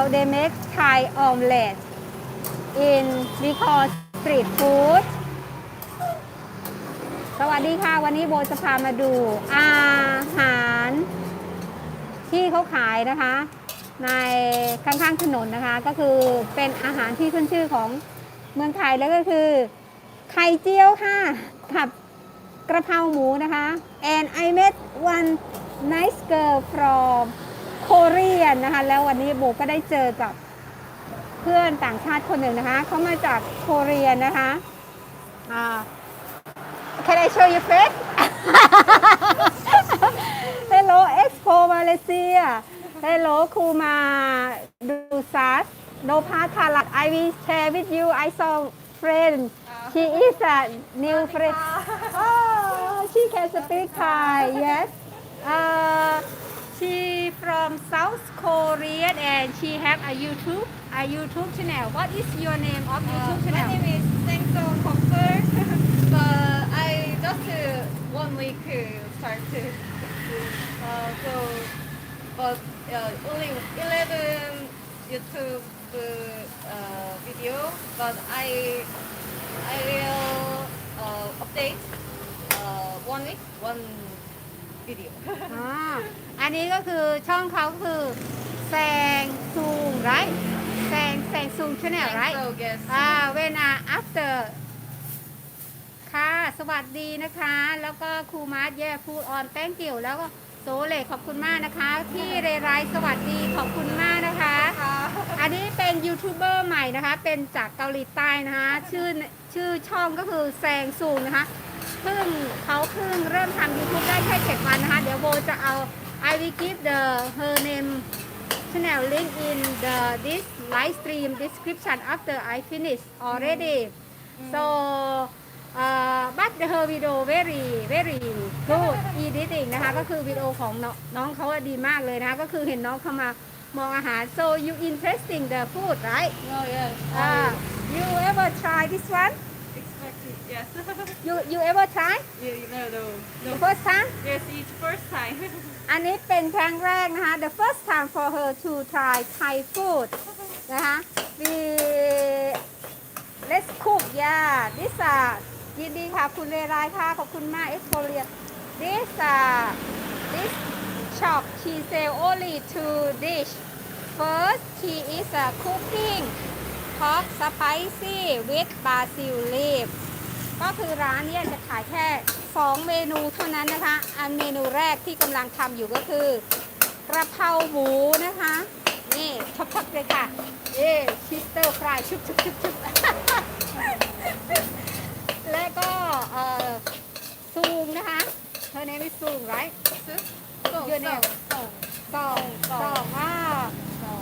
how they make Thai omelette in we call street food สวัสดีค่ะ วันนี้โบจะพามาดูอาหารที่เขาขายนะคะ ในข้างๆถนนนะคะ ก็คือเป็นอาหารที่ขึ้นชื่อของเมืองไทยแล้วก็คือ ไข่เจียวค่ะ กับกระเพราหมูนะคะ and I met one nice girl from Korean นะคะ แล้ววันนี้โบก็ได้เจอกับเพื่อนต่างชาติคนหนึ่งนะคะ เขามาจากโคเรียนนะคะ อ่า Can I show you face? Hello Expo Malaysia Hello Kuma Dusas Nopa Thalak I will share with you I saw friend She is a new friend Oh she can speak Thai yes uh, She from South Korea and she have a YouTube a YouTube channel What is your name of YouTube Uh, my channel? name is Sangsong Kokper, but I just uh, one week uh, start to uh, so but uh, only 11 YouTube uh, video, but I I will uh, update uh, one week one video. อ่าอันนี้ก็คือช่องเขาคือแซงซูงไรแซงแซงซูงชาแนลไร so guess อ่าเวนา after ค่ะ สวัสดีนะคะ แล้วก็ครูมาร์ทแย่พูดออนแต้งเกี่ยวแล้วก็โซเลขอบคุณมากนะคะ ที่เรไรสวัสดีขอบคุณมากนะคะอันนี้เป็นยูทูบเบอร์ใหม่นะคะ เป็นจากเกาหลีใต้นะคะ ชื่อชื่อช่องก็คือแซงซูงนะคะ เพิ่งเขาเพิ่งเริ่มทำ YouTube ได้แค่7วันนะคะ เดี๋ยวโบจะเอา I will give the her name channel link in the this live stream description after I finish already so uh, but her video very very good editing นะคะก็คือวิดีโอของน้องน้องเขาอะดีมากเลยนะคะก็คือเห็นน้องเข้ามามองอาหาร so you interesting the food right Oh yes. uh, you ever try this one Expected. Yes. you you ever try yeah, no, no, the no. first time Yes, it's first time. อันนี้เป็นครั้งแรกนะคะ the first time for her to try Thai food นะคะ we let's cook yeah this อะยินดีค่ะคุณเรไรค่ะ ขอบคุณมาก e x p o r i a this อะ this shop she sell only two dish first she is a cooking pork spicy with basil leaf ก็คือร้านเนี่ยจะขายแค่ 2 เมนูเท่านั้นนะคะ อันเมนูแรกที่กำลังทำอยู่ก็คือกระเพราหมูนะคะ นี่ชับๆเลยค่ะเย่ชิสเตอร์ฟรายชุบชุบชุบชุบและก็เอ่อซูงนะคะ เธอเนมิซูงไร So, Your name. so, ซองซองอ่า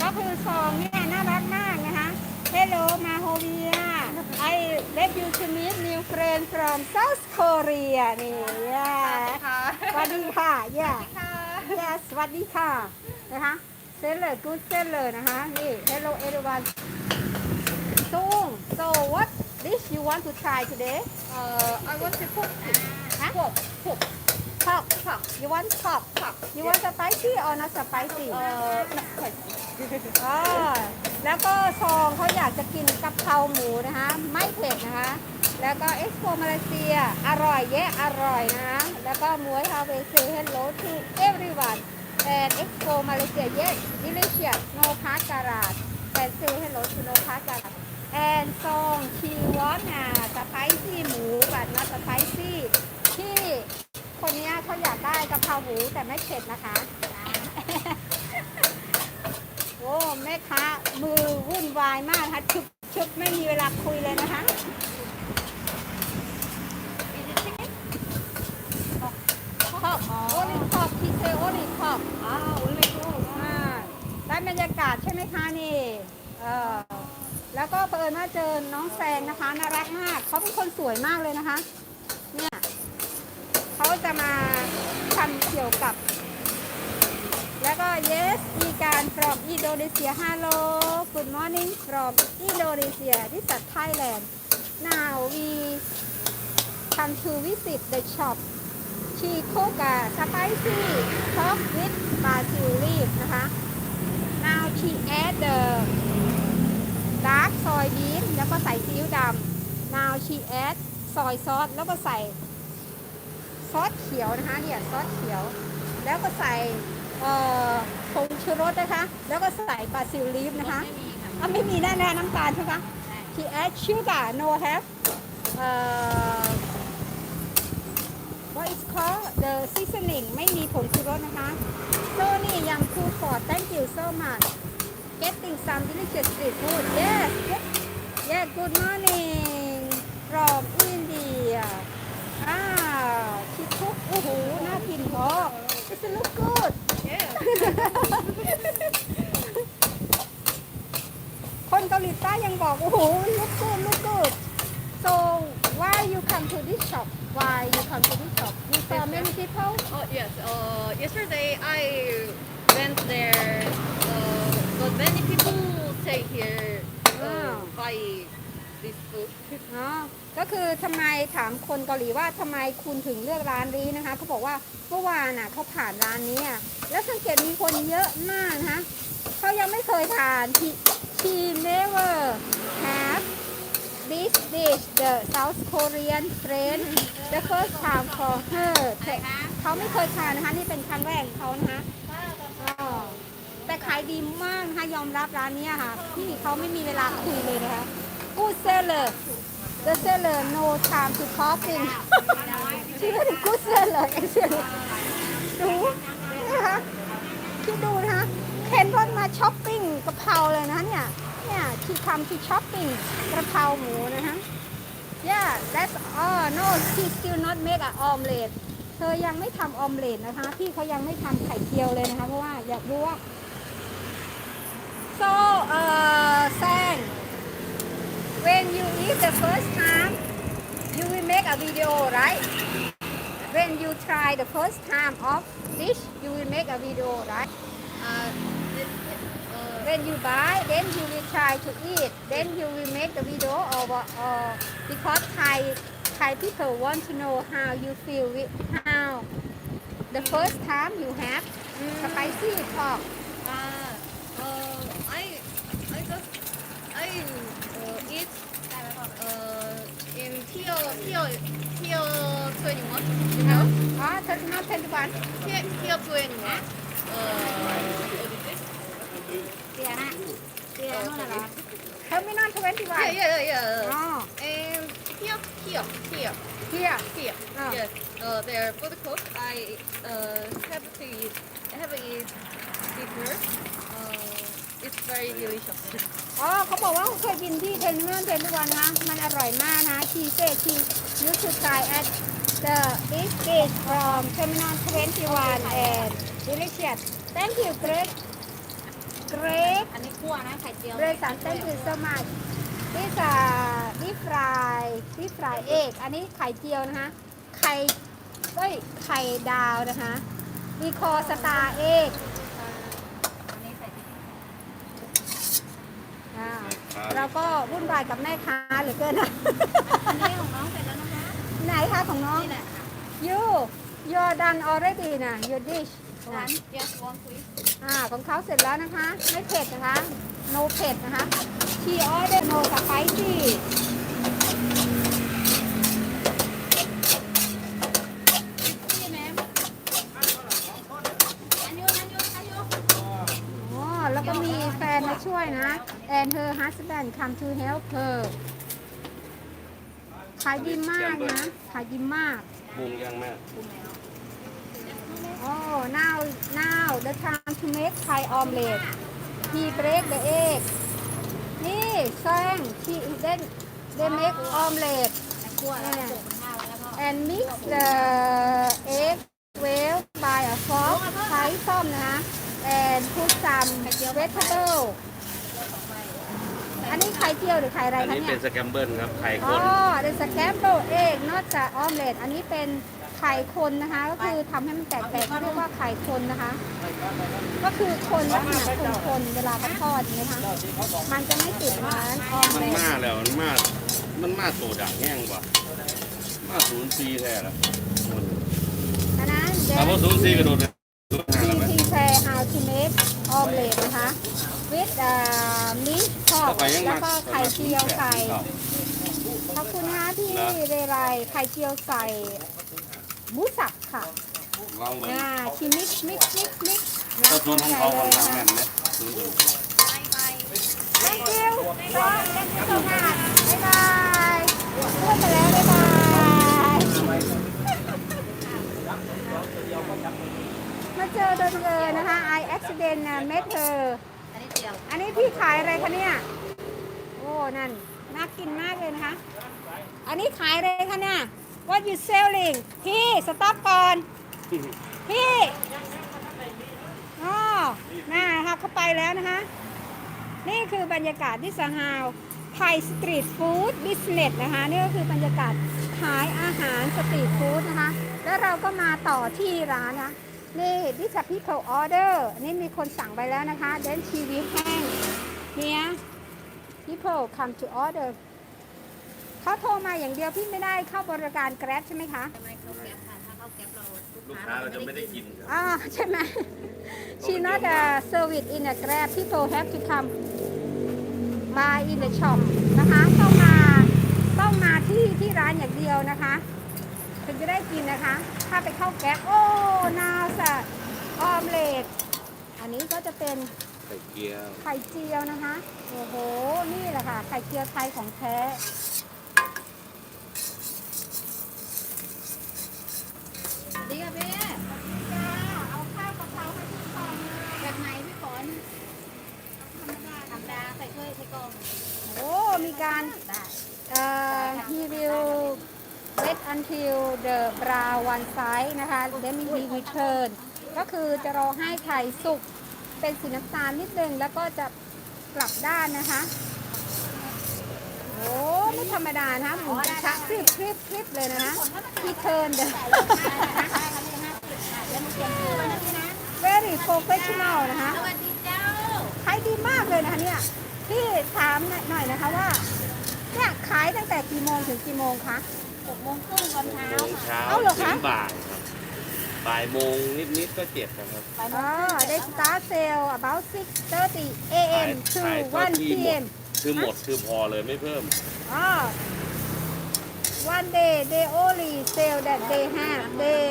ก็คือซองเนี่ยน่ารักมากนะคะ Hello มาโฮเวีย I let you to meet new friend from South Korea นี่ yeah สวัสดีค่ะ yeah yes สวัสดีค่ะ นะคะเซนเลยกูเซนเลยนะคะ นี่ Hello everyone ซูง so what dish you want to try today uh, I want to cook it. ฮะ Pork, pork, pork pork, you want pork pork. you want spicy or not spicy Uh, not spicy. อ่า แล้วก็ซองเขาอยากจะกินกะเพราหมูนะคะ ไม่เผ็ดนะคะ แล้วก็เอ็กซ์โปมาเลเซีย อร่อยแยะอร่อยนะคะ แล้วก็มวยฮาเวเซ hello to everyone and expo Malaysia yes delicious no park garage and say hello to no park garage and ซองชีวอนอะสไปซี่หมูบัดนะสไปซี่ที่คนนี้เขาอยากได้กะเพราหมูแต่ไม่เผ็ดนะคะ อ้แม่ค้ามือวุ่นวายมากนะคะชุบชุบไม่มีเวลาคุยเลยนะคะ Is it chicken? ชอบโอลิชอบที่เซโอลิชอบ Ah, only pork. อ่าได้บรรยากาศใช่ไหมคะนี่เออแล้วก็เปิดมาเจอน้องแซงนะคะน่ารักมากเขาเป็นคนสวยมากเลยนะคะ เนี่ยเขาจะมาทำเกี่ยวกับ แล้วก็ yes มีการ from Indonesia hello good morning from Indonesia this is Thailand now we come to visit the shop she cook a spicy pork with basil leaf นะคะ now she add the ซอยบีนแล้วก็ใส่ซีอิ๊วดำ now she add ซอยซอสแล้วก็ใส่ซอสเขียวนะคะเนี่ยซอสเขียว แล้วก็ใส่ เอ่อผงชูรสนะคะ แล้วก็ใส่บาซิลลีฟนะคะอะไม่มีแน่ๆน้ำตาลใช่ไหม she add sugar no have เอ่อ what is called the seasoning ไม่มีผงชูรสนะคะ so นี่ยัง cool for thank you so much getting some delicious street food yes yes yeah good morning from India อ่า she cook โอ้โหน่ากินพอ it's look good คนเกาหลีใต้ยังบอก โอ้โห look good look good so why you come to this shop why you come to this shop you saw many people Oh yes. Uh, yesterday I went there, uh, but many people stay here uh, Wow. buy this food. เนาะ ก็คือทำไมถามคนเกาหลีว่าทำไมคุณถึงเลือกร้านนี้นะคะเขาบอกว่าเมื่อวานน่ะเขาผ่านร้านนี้อะแล้วสังเกตมีคนเยอะมากนะคะเขายังไม่เคยทาน she she never have this dish the South Korean friend the first time for her เขาไม่เคยทานนะคะนี่เป็นครั้งแรกของเขานะคะแต่ขายดีมากนะคะยอมรับร้านนี้ค่ะพี่เขาไม่มีเวลาคุยเลยนะคะ good seller the seller no time to talking ชื่อว่า good seller actually ดูนะคะคิดดูนะคะเข็นรถมาช้อปปิ้งกะเพราเลยนะเนี่ย เนี่ยที่ทำที่ช้อปปิ้งกระเพราหมูนะคะ yeah that's all no she still not make a omelet เธอยังไม่ทำออมเล็ตนะคะ พี่เขายังไม่ทำไข่เจียวเลยนะคะ เพราะว่าอยากรู้ว่า so เอ่อแซง when you eat the first time you will make a video right? When you try the first time of dish you will make a video right? Uh, uh, when you buy then you will try to eat. Then you will make the video what- or because Thai Thai people want to know how you feel with how the first time you have spicy pork. Uh, uh, I, I just, I uh, uh, in tier, tier, tier 21, you know? อ๋อเธอ not 21 Tier, tier 21. Uh, what is it? เสียนะเสียนู่นน่ะเหรอเธอไม่นอน21 Yeah, yeah, yeah. อ๋อ And here, here, here, เที่ย here. Ah. Yes. Uh, their food court. I uh, have to eat, have eat before. Uh, it's very delicious. อ๋อเขาบอกว่าเขาเคยกินที่เทนเนอร์เทนทุกวันนะ มันอร่อยมากนะชีเซชี you should try at the this dish from Terminal 21 and delicious thank you Greg Greg อันนี้คั่วนะไข่เจียว Greg สัน thank you so much this uh deep fry deep fry egg อันนี้ไข่เจียวนะคะ ไข่เอ้ย ไข่ดาวนะคะ we call star egg อันนี้ใส่พริก อ่าเราก็วุ่นวายกับแม่ค้าเหลือเกินนะอันนี้ของน้องเสร็จแล้วนะคะไหนคะของน้อง นี่แหละค่ะ you you're done already นะ your dish นะ one yes one please อ่าของเขาเสร็จแล้วนะคะ ไม่เผ็ดนะคะ no เผ็ดนะคะ she order no spicy พี่แม่อันยูอันยูอันยู อ๋อ แล้วก็มีแฟนมาช่วยนะ and her husband come to help her ขายดีมากนะ ขายดีมากปรุงยังแม่ Oh, now now the time to make Thai omelet. He break the egg. นี่แซง he then they make omelet แต่คั่วแล้วก็โขลกมันข้าวไว้แล้วก็ and mix the egg well by a fork ใช้ส้อมนะ and put some vegetable อันนี้ไข่เจียวหรือไข่อะไรอันคะนี้เนี่เป็ย นสแกมเบิลครับไข่อ๋คอน the scrambled egg not the omelet อันนี้เป็นไข่คนนะคะ ก็คือทำให้มันแตกๆเขาเรียกว่าไข่คนนะคะ ก็คือคนลักษณะคนคนๆเวลาเขาทอดอย่างนี้นะคะมันจะไม่ติดเหมือนออมมันเล็ตมาแล้วมันมามันมาโซดาแห้งกว่ามาศูนย์ซีแท้ละอันนั้นเดถ้าว่าศูนย์ซีกระโดดเลยทีทีแพร how to make omelet นะคะ with uh, meat ชอบต่อไปยังแล้วมาก็ไข่เจียวใส่ ขอบคุณนะที่นะเรไรไข่เจียวใส่หมูสับค่ะลองเบิ่งอ่าชิมิกมิกมิกมิกก็ทุนของเขาคนใส่ทำเลแม่ยนไหมทุน thank you ก็เล่นที่ตรงหน้าบ๊ายบายพูดไปแล้วบ๊ายบาย มาเจอโดยบังเอิญนะคะ I accident นะ met her อันนี้เจียวอันนี้พี่ขายอะไรคะเนี่ย โอ้ นั่น น่ากินมากเลยนะคะ อันนี้ขายอะไรคะเนี่ย What you selling พี่สต็อปก่อน พี่อ๋อน่านะคะเข้าไปแล้วนะคะ นี่คือบรรยากาศที่สหาวไทยสตรีทฟู้ดบิสเนสนะคะ นี่ก็คือบรรยากาศขายอาหารสตรีทฟู้ดนะคะ แล้วเราก็มาต่อที่ร้านนะ นี่ this is people order นี่มีคนสั่งไปแล้วนะคะเดนชีวิตแห้งเนี่ย people come to order เขาโทรมาอย่างเดียวพี่ไม่ได้เข้าบริการแกร็บใช่ไหมคะทำไมเขาแก๊ปค่ะถ้าเขาแก๊ปเราลูกค้าเราจะไม่ได้กินครับอ่าใช่ไหม she not a service in a grab people have to come buy in the shop นะคะต้องมาต้องมาที่ที่ร้านอย่างเดียวนะคะ ถึงจะได้กินนะคะ ถ้าไปเข้าแก๊บโอ้นาสะออมเลดอันนี้ก็จะเป็นไข่เจียว ไข่เจียวนะคะ โอ้โห นี่แหละค่ะ ไข่เจียวไทยของแท้ ดีค่ะพี่ เอาข้าวกะเพราให้ทุกคน แบบไหนพี่ฝนธรรมดาธรรมดาใส่ถ้วยใส่กล่อง โอ้ มีการ ได้ เอ่อ he will wait until the brown one side นะคะ then he return ก็คือจะรอให้ไข่สุกเป็นสีน้ำตาลนิดนึง แล้วก็จะกลับด้านนะคะ โอ้ไม่ธรรมดานะคะหมุนกระชะคลิปคลิปคลิปเลยนะคะ he turn the แล้วมันเตรียมตัวไว้นะพี่นะ very professional นะคะขายดีมากเลยนะคะเนี่ยพี่ถามหน่อยนะคะว่าเนี่ยขายตั้งแต่กี่โมงถึงกี่โมงคะ หกโมงครึ่งตอนเช้าโมงค่ะเช้าเอาเหรอคะถึงบ่ายครับบ่ายโมงนิดๆก็เจ็ดนะครับ ไปโมอ๋งอครึ่ง they start sale about 6:30 a.m. to ขายเท่า1ที่หมด p.m. คือหมดคือพอเลยไม่เพิ่ม อ๋อ one day they only sell that they have they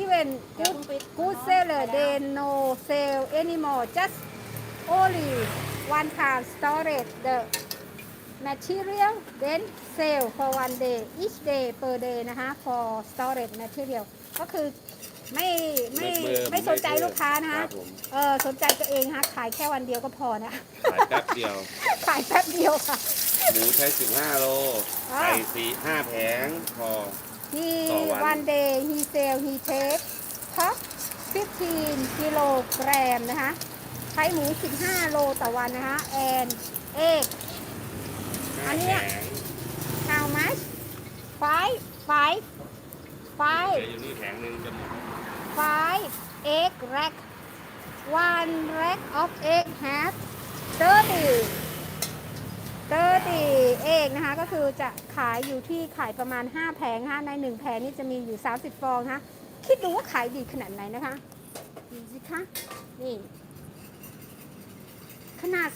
even good good seller they no sell anymore just only one time storage the material then sell for one day each day per day นะคะ for storage material ก็คือไม่ไม่ไม่เพิ่มไม่สนใจไม่เพิ่มลูกค้านะคะครับผมเออสนใจตัวเองนะคะขายแค่วันเดียวก็พอนะ ขายแป๊บเดียว ขายแป๊บเดียวค่ะ หมูใช้ 15 โลอ่าไข่สี่ห้าแผงพอ he ต่อวัน one day he sell he take top 15กิโลกรัมนะคะ ใช้หมู 15 โลต่อวันนะคะ and egg อันเนี้ย how much five five แผ five งเดี๋ยอยู่นี่แผงหนึ่งจะหมด five egg rack one rack of egg has thirty thirty egg นะคะก็คือจะขายอยู่ที่ขายประมาณ 5 แผงนะคะใน 1 แผงนี่จะมีอยู่ 30 ฟองนะคะคิดดูว่าขายดีขนาดไหนนะคะดูสิคะนี่ ขนาด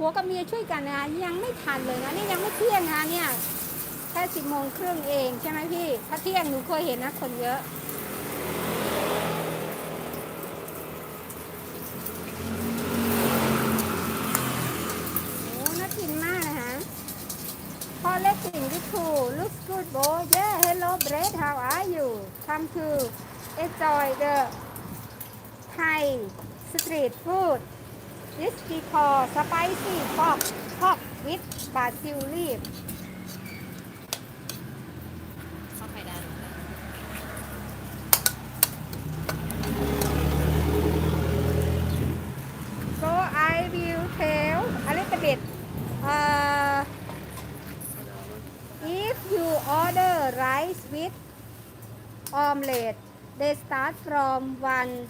ผัวกับเมียช่วยกันนะคะยังไม่ทันเลยนะนี่ยังไม่เที่ยงนะคะเนี่ยแค่สิบโมงครึ่งเองใช่ไหมพี่ถ้าเที่ยงหนูเคยเห็นนะคนเยอะโอ้น่ากินมากนะคะพอเล็กสิ่งที่ถู looks good boy yeah hello Brett how are you come to enjoy the Thai street food this we call spicy pork pork with basil leaf เข้าไปได้ So I will tell a little bit. Uh, if you order rice with omelette, they start from one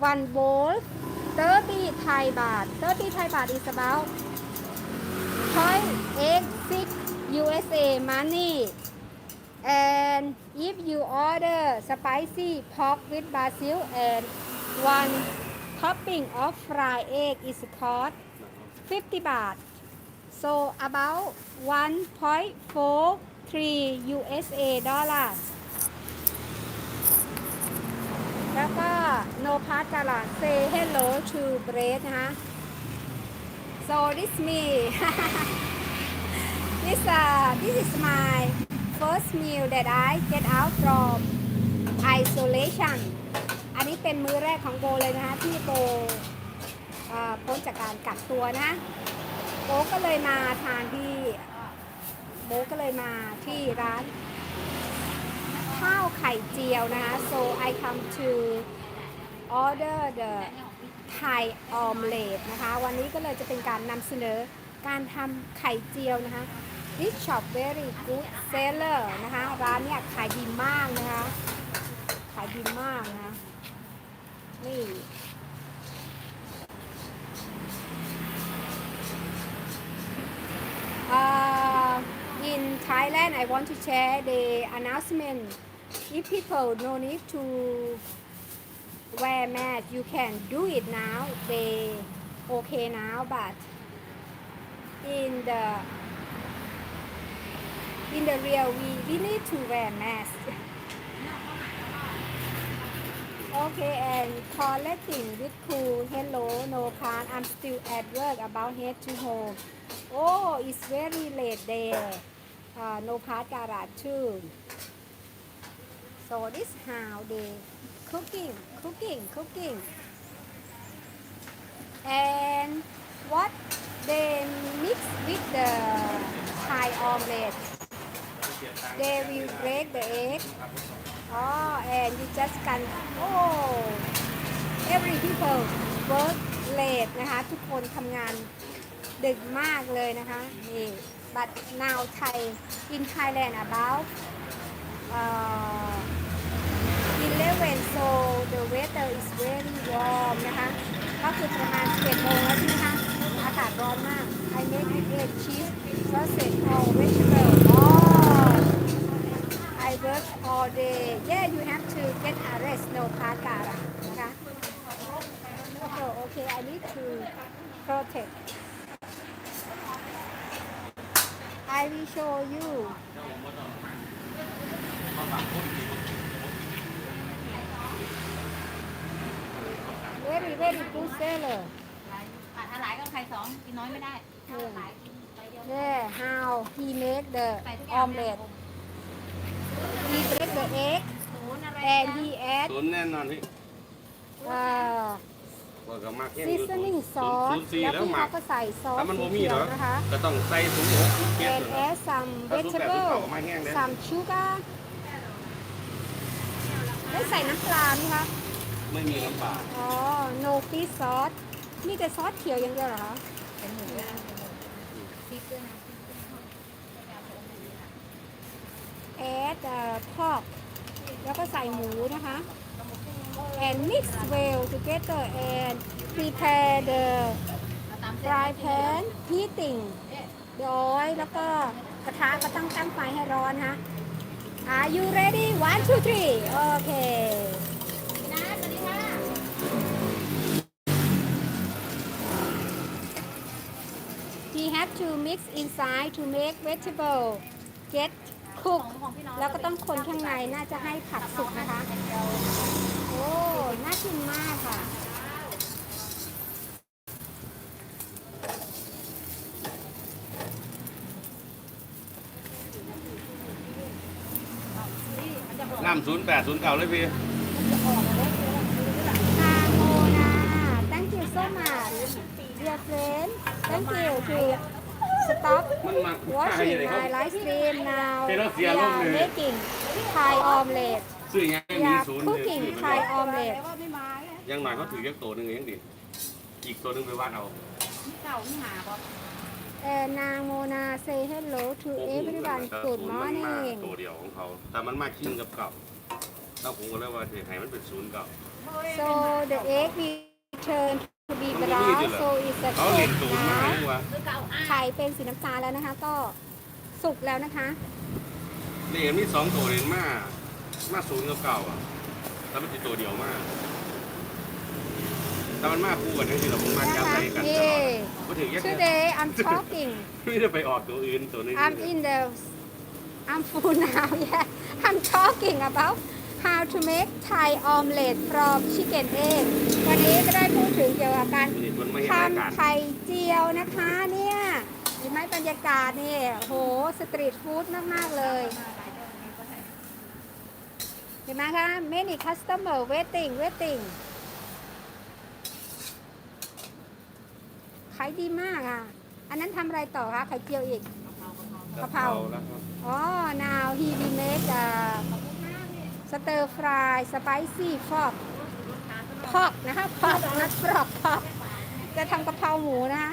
one bowl, 30 Thai baht. 30 Thai baht is about 0.86 USA money. And if you order spicy pork with basil and one topping of fried egg is cost 50 baht. So about 1.43 USA dollars. แล้วก็ no part ตลาด say hello to bread นะคะ so this me this uh this is my first meal that I get out from isolation อันนี้เป็นมื้อแรกของโบเลยนะคะ ที่โบพ้นจากการกักตัวนะโบก็เลยมาทานที่โบก็เลยมาที่ร้าน ข้าวไข่เจียวนะคะ so I come to order the Thai omelette นะคะ วันนี้ก็เลยจะเป็นการนำเสนอการทำไข่เจียวนะคะ This shop very good seller นะคะ ร้านเนี้ยขายดีมากนะคะ ขายดีมากนะะนี่ Uh, in Thailand, I want to share the announcement. If people no need to wear mask, you can do it now. They okay now, but in the in the real, we, we need to wear mask. Okay, and collecting with cool. Hello, no can. I'm still at work. About head to home. Oh, it's very late there. Uh, no part garage too. So this how they cooking, cooking, cooking. And what they mix with the Thai omelette. They will break the egg. Oh, and you just can. Oh, every people work late นะคะทุกคนทำงานดึกมากเลยนะคะนี่ but now Thai in Thailand about 11 so the weather is very warm นะคะ ก็คือประมาณ11โมงแล้วใช่ไหมคะอากาศร้อนมาก I make it egg cheese sausage or vegetable oh I work all day yeah you have to get a rest no part การะนะคะ So okay I need to protect I will show you very very good seller ขาดอะไรก็ใครสองกินน้อยไม่ได้ yeah how he make the omelette he break the egg ศูนย์อะไร and he add ศูนย์แน่นอนพี่ uh, ว่ากับมากแค่อยู่ศูน seasoning ย์ศูน sauce ย์สี่แล้วแล้วพี่หมัเขากก็ใส่ซอสถ้ามันสีบ่มีเขียเหรวอนะคะ ก็ต้องใส่ถุงหกถุงเจ็ด and เหรอ add some ถ้าทุกแบบทุก vegetable เก่าก็ไม่แห้งเลย some sugar ได้ใส่น้ำปลาไหมคะ ไม่มีน้ำปลาอ๋อ no fish sauce มีแต่ซอสเขียวอย่างเดียวเหรอคะเป็นหมูนะพริกด้วยนะ add uh, pork แล้วก็ใส่หมูนะคะ and mix well together and prepare the เอาตามเส้น fry pan heating the oil แล้วก็กระทะก็ต้องตั้งไฟให้ร้อนนะ Are you ready one two three โอเคนะสวัสดีค่ะ he have to mix inside to make vegetable get cook ของพี่น้องแล้วก็ต้องคนข้างในน่าจะให้ผักสุกนะคะ โอ้ น่ากินมากค่ะ ศูนย์แปดศูนย์เก่าเลยพี่นาโมนา thank you so much dear friend thank you to stop มันมาใคร watching เลยเขา my live stream now เป็น we รัสเซีย are ลบเลย making Thai omelette ซื้อยัง we มี are ศูนย์ cooking Thai omelette ยังหน่อยเขาถือยักตัวหนึ่งยังดิอีกตัวหนึงไปวาดเอาเก่าที่หาบ่เอ่อนางโมนา say hello to โอ้โห everyone แต่ good ศูนย์มันมา morning ตัวเดียวของเขา แต่มันมาคิงกับเก่า แล้วผมก็เลยว่าเดี๋ยวให้มันเป็นศูนย์เก่า so the egg will turn to be มันไม่มี brown ด้วยเหรอ so it's a เขาเห็น cook ศูนย์มานะให้วะคือเก่าอะไข่เป็นสีน้ำตาลแล้วนะคะ ก็สุกแล้วนะคะเดี๋ยวมีสองตัวเรียนมามาศูนย์กับเก่าอะแล้วมันจะตัวเดียวมากแต่มันมาคู่กันนี่สิเราผมมานะจับคะใส่กันตลเย่อดถึงยักษ์ today I'm talking ไม่ได้ไปออกตัวอื่นตัวนึง I'm in the I'm full now yeah I'm talking about how to make Thai omelette from chicken egg วันนี้ก็ได้พูดถึงเกี่ยวกับการนี่คนไม่เห็นรายการทำไข่เจียวนะคะเนี่ยเห็นไหมบรรยากาศนี่โหสตรีทฟู้ดมาก ๆ เลยเห็นไหมคะ many customer waiting waiting ขายดีมากอะ อันนั้นทำอะไรต่อคะไข่เจียวอีกกะเพราแล้วครับอ๋อ now he will make a stir fry spicy pork pork นะคะ pork not frog pork จะทำกะเพราหมูนะคะ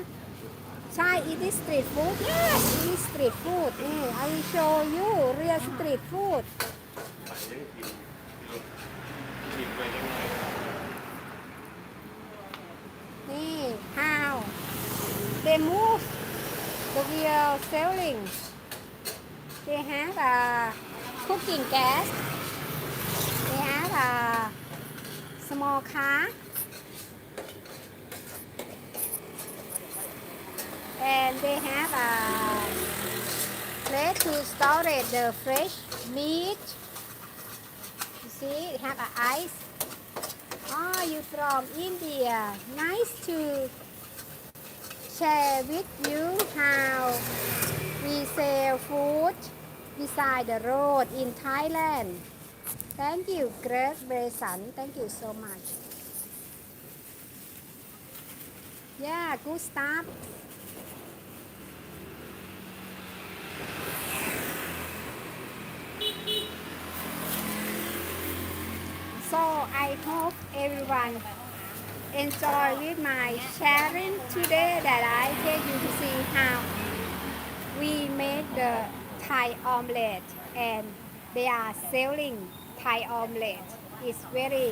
ใช่ it is street food yes it is street food นี่ I will show you real street food ไปยังกินกินไปยังไงนี่ how they move the real selling they have a cooking gas small car and they have a place to store the fresh meat you see they have a ice Oh, you from India. Nice to share with you how we sell food beside the road in Thailand. Thank you, Greg Bresan. Thank you so much. Yeah, good stuff. So I hope everyone enjoy with my sharing today that I take you to see how we made the Thai omelette and they are selling Thai omelette. It's very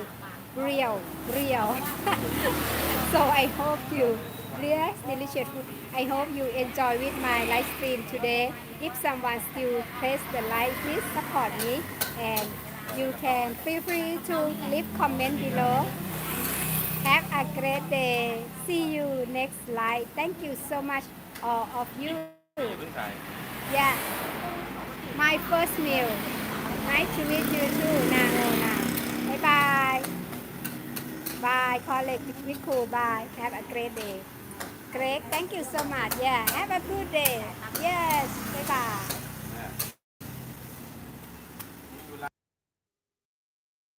real, real. so I hope you yes, delicious food. I hope you enjoy with my live stream today. If someone still press the like, please support me and you can feel free to leave comment below. Have a great day. See you next live. Thank you so much all of you. ให้ชีวิตยืนสู้นางโอนาบายบาย บาย college with cool bye have a great day Greg thank you so much yeah have a good day yes บายบาย